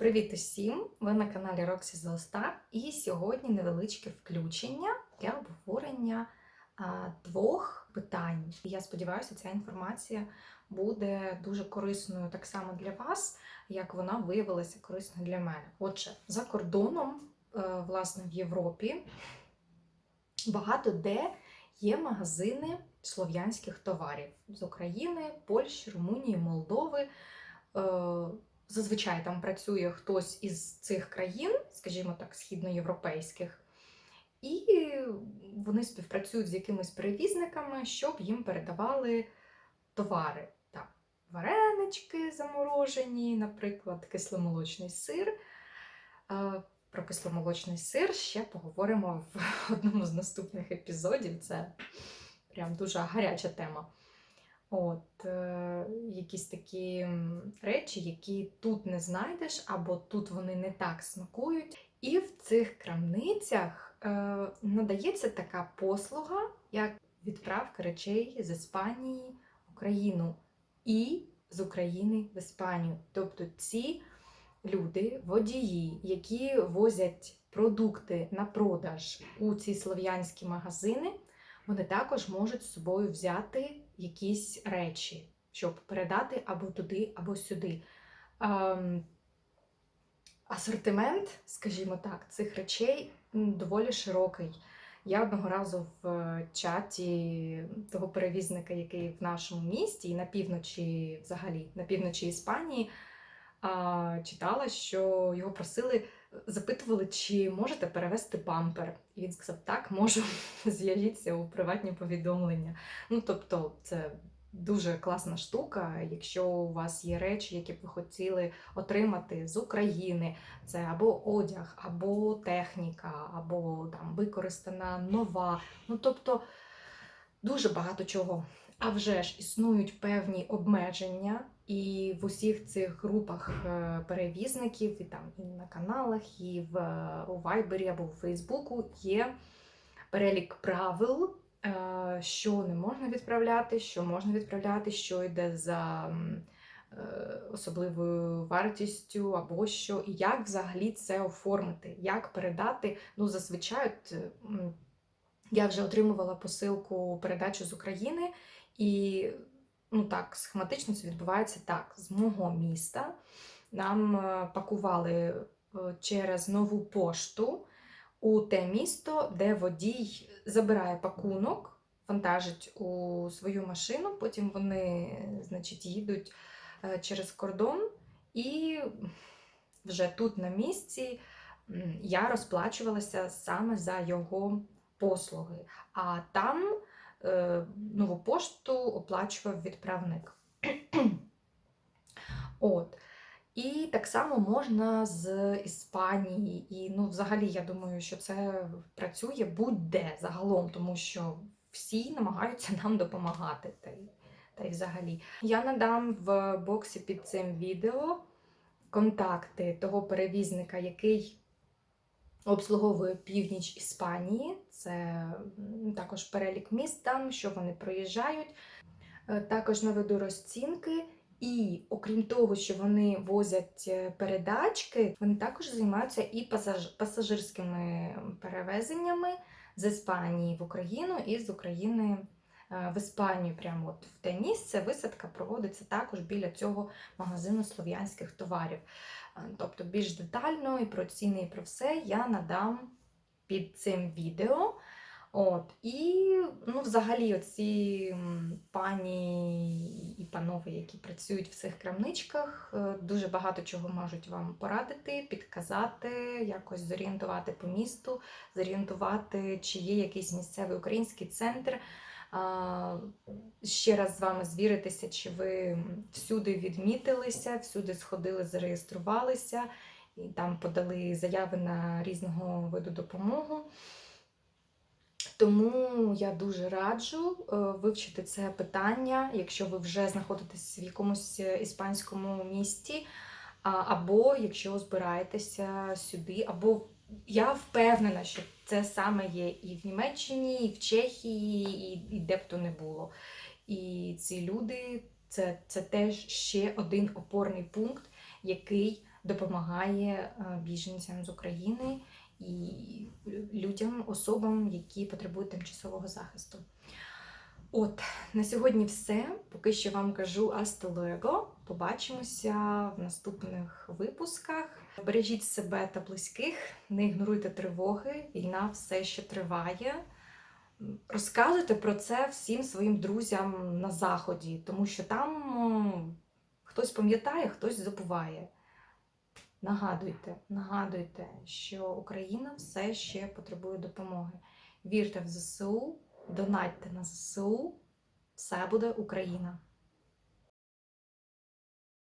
Привіт усім! Ви на каналі Роксі Золоста і сьогодні невеличке включення для обговорення а, двох питань. Я сподіваюся, ця інформація буде дуже корисною так само для вас, як вона виявилася корисною для мене. Отже, за кордоном, е, власне, в Європі багато де є магазини слов'янських товарів з України, Польщі, Румунії, Молдови. Зазвичай там працює хтось із цих країн, скажімо так, східноєвропейських, і вони співпрацюють з якимись перевізниками, щоб їм передавали товари. Там варенички заморожені, наприклад, кисломолочний сир. Е, Про кисломолочний сир ще поговоримо в одному з наступних епізодів. Це прям дуже гаряча тема. От, е, якісь такі речі, які тут не знайдеш, або тут вони не так смакують. І в цих крамницях е, надається така послуга, як відправка речей з Іспанії в Україну і з України в Іспанію. Тобто ці люди, водії, які возять продукти на продаж у ці слов'янські магазини, вони також можуть з собою взяти якісь речі, щоб передати або туди, або сюди. Ем, асортимент, скажімо так, цих речей доволі широкий. Я одного разу в е, чаті того перевізника, який в нашому місті, і на півночі, взагалі, на півночі Іспанії, читала, що його просили, запитували, чи можете перевести бампер. І він сказав: так, можу, зв'яжіться у приватні повідомлення. Ну, тобто, це дуже класна штука. Якщо у вас є речі, які б ви хотіли отримати з України, це або одяг, або техніка, або там використана нова. Ну, тобто, дуже багато чого. А вже ж існують певні обмеження, і в усіх цих групах е, перевізників, і там і на каналах, і в е, у Вайбері або у Фейсбуку є перелік правил, е, що не можна відправляти, що можна відправляти, що йде за особливою вартістю, або що, і як взагалі це оформити, як передати. Ну, зазвичай, я вже отримувала посилку передачу з України. І ну так, схематично це відбувається так. З мого міста нам е, пакували е, через нову пошту у те місто, де водій забирає пакунок, вантажить у свою машину, потім вони, значить, їдуть е, через кордон, і вже тут на місці я розплачувалася саме за його послуги. А там е, нову пошту оплачував відправник. От. І так само можна з Іспанії. І ну, взагалі, я думаю, що це працює будь-де загалом, тому що всі намагаються нам допомагати. Та й, та й взагалі. Я надам в боксі під цим відео контакти того перевізника, який обслуговує північ Іспанії. Це також перелік міст там, що вони проїжджають. Е, Також наведу розцінки. І окрім того, що вони возять е, передачки, вони також займаються і пасажирськими перевезеннями з Іспанії в Україну і з України в Іспанію. Прямо от в те місце висадка проводиться також біля цього магазину слов'янських товарів. Е, Тобто більш детально і про ціни, і про все я надам під цим відео. От, і ну, взагалі, оці пані і панове, які працюють в цих крамничках, е, дуже багато чого можуть вам порадити, підказати, якось зорієнтувати по місту, зорієнтувати, чи є якийсь місцевий український центр. Ще раз з вами звіритися, чи ви всюди відмітилися, всюди сходили, зареєструвалися і там подали заяви на різного виду допомогу. Тому я дуже раджу е, вивчити це питання, якщо ви вже знаходитесь в якомусь іспанському місті, або якщо збираєтеся сюди, або я впевнена, що це саме є і в Німеччині, і в Чехії, і, і де б то не було. І ці люди це, це теж ще один опорний пункт, який допомагає е, біженцям з України і людям, особам, які потребують тимчасового захисту. От, на сьогодні все. Поки що вам кажу hasta. Побачимося в наступних випусках. Бережіть себе та близьких, не ігноруйте тривоги. Війна все ще триває. Розказуйте про це всім своїм друзям на заході, тому що там хтось пам'ятає, хтось забуває. Нагадуйте, нагадуйте, що Україна все ще потребує допомоги. Вірте в ЗСУ, донатьте на ЗСУ. Все буде Україна!